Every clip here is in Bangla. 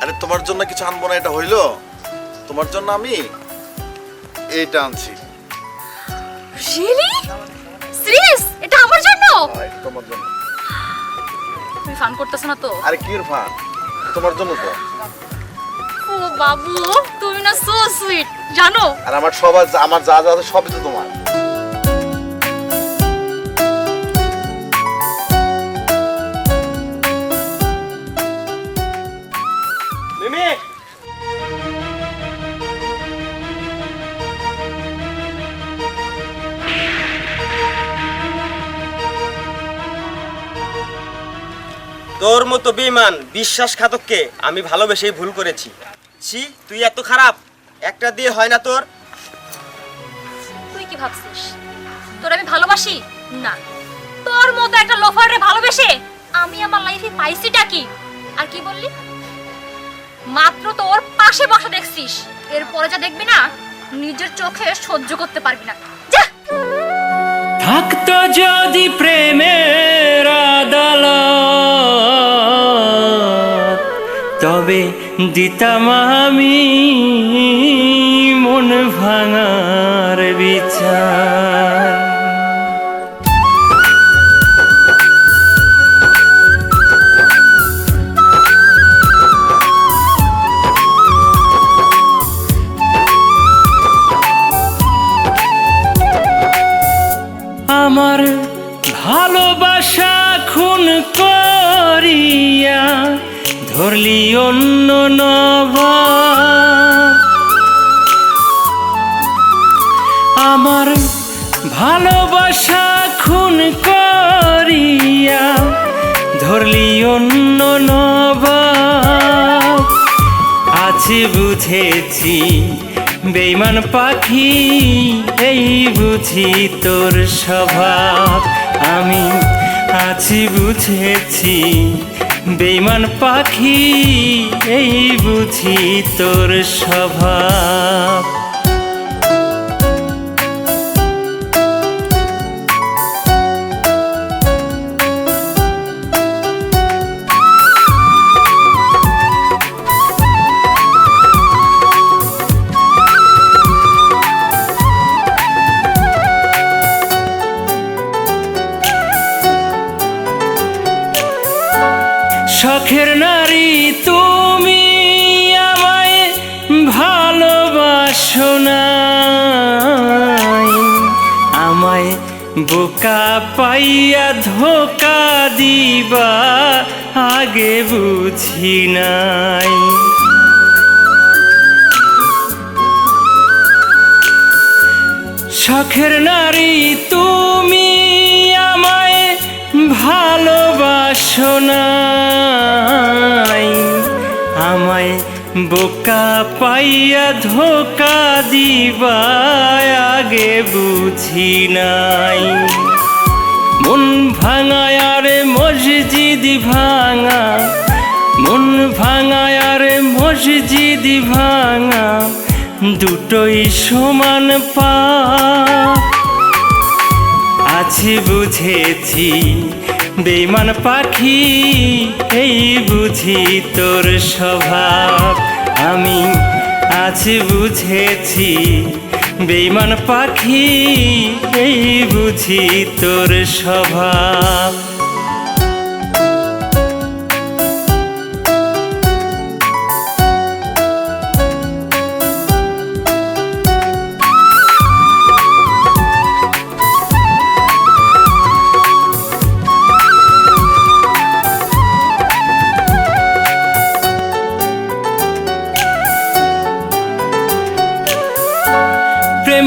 কিছু আনব না এটা হইল? তোমার জন্য আমি এইটা আনছি। রিয়েলি সিরিয়াস এটা আমার জন্য? হ্যাঁ, তোমার জন্য। তুমি ফান করতেছ না তো? আরে কি ফান তোমার জন্য তো। ও বাবু তুমি না সো সুইট জানো? আর আমার সব আমার যা যা আছে তোর মতো বেমান বিশ্বাসঘাতককে আমি ভালোবেসেই ভুল করেছি। ছি তুই এত খারাপ একটা দিয়ে হয় না তোর। তুই কি ভাবছিস? তোর আমি ভালোবাসি? না। তোর মতো একটা লোফারে ভালোবেসে আমি আমার লাইফে পাইছিটা কি? আর কি বললি? মাত্র তোর পাশে বসা দেখছিস। এরপরে যা দেখবি না নিজের চোখে সহ্য করতে পারবি না। যা! থাকতো যদি প্রেমের তবে দিতাম আমি মন ভাঙার বিচার। আমার ভালোবাসা খুন করিয়া ধরলি অন্য নবা। আমার ভালোবাসা খুন করিয়া ধরলি অন্য নবা। আছে বুঝেছি বেইমান পাখি, এই বুঝি তোর স্বভাব। আমি আছি বুঝেছি বেইমান পাখি এই বুঝি তোর স্বভাব। শখের নারী, তুমি আমায় ভালোবাসো আমায় বোকা পাইয়া ধোকা দিবা, আগে বুঝি নাই। শখের নারী, তুমি ভালোবাসো নাই। আমায় বোকা পাইয়া ধোকা দিবা আগে বুঝি নাই। মন ভাঙায় আরে মসজিদ ভাঙা। মন ভাঙায় আরে মসজিদ ভাঙা। দুটোই সমান পা। আছি বুঝেছি বেমান পাখি, এই বুঝি তোর স্বভাব। আমি আছি বুঝেছি বেমান পাখি, এই বুঝি তোর স্বভাব।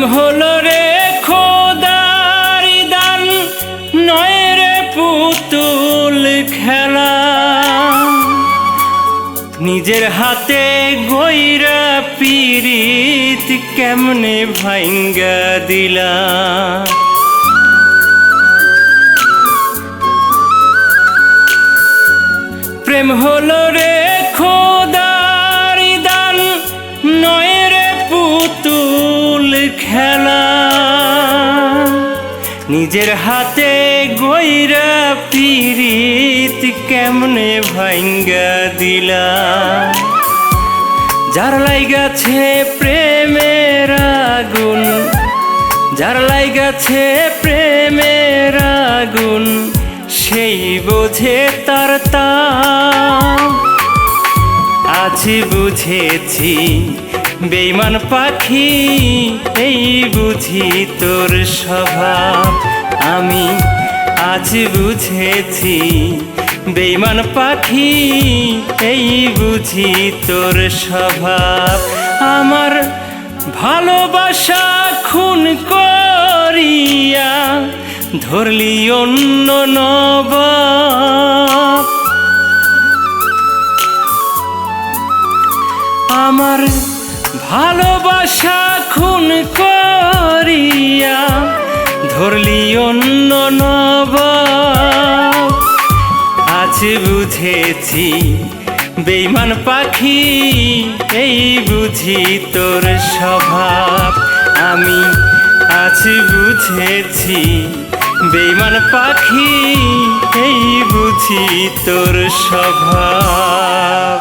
হলো রে খোদারি দান নয় রে পুতুল খেলা। নিজের হাতে গইরা পিরিত কেমনে ভাঙ্গা দিলা? প্রেম হলো রে খেলা নিজের হাতে গইরা পিরিত কেমনে ভাঙ্গা দিলা? যার লাইগাছে প্রেমের আগুন, যার লাইগাছে প্রেমের আগুন, সেই বোঝে তার তা। আজ বুঝেছি বেইমান পাখি, এই বুঝি তোর স্বভাব। আমি আজ বুঝেছি, বেইমান পাখি, এই বুঝি তোর স্বভাব। আমার ভালোবাসা খুন করিয়া ধরলি অন্য নবাব। ভালোবাসা খুন করিয়া ধরলি অন্য নবাব আজ বুঝেছি বেইমান পাখি, এই বুঝি তোর স্বভাব। আমি আজ বুঝেছি বেইমান পাখি, এই বুঝি তোর স্বভাব।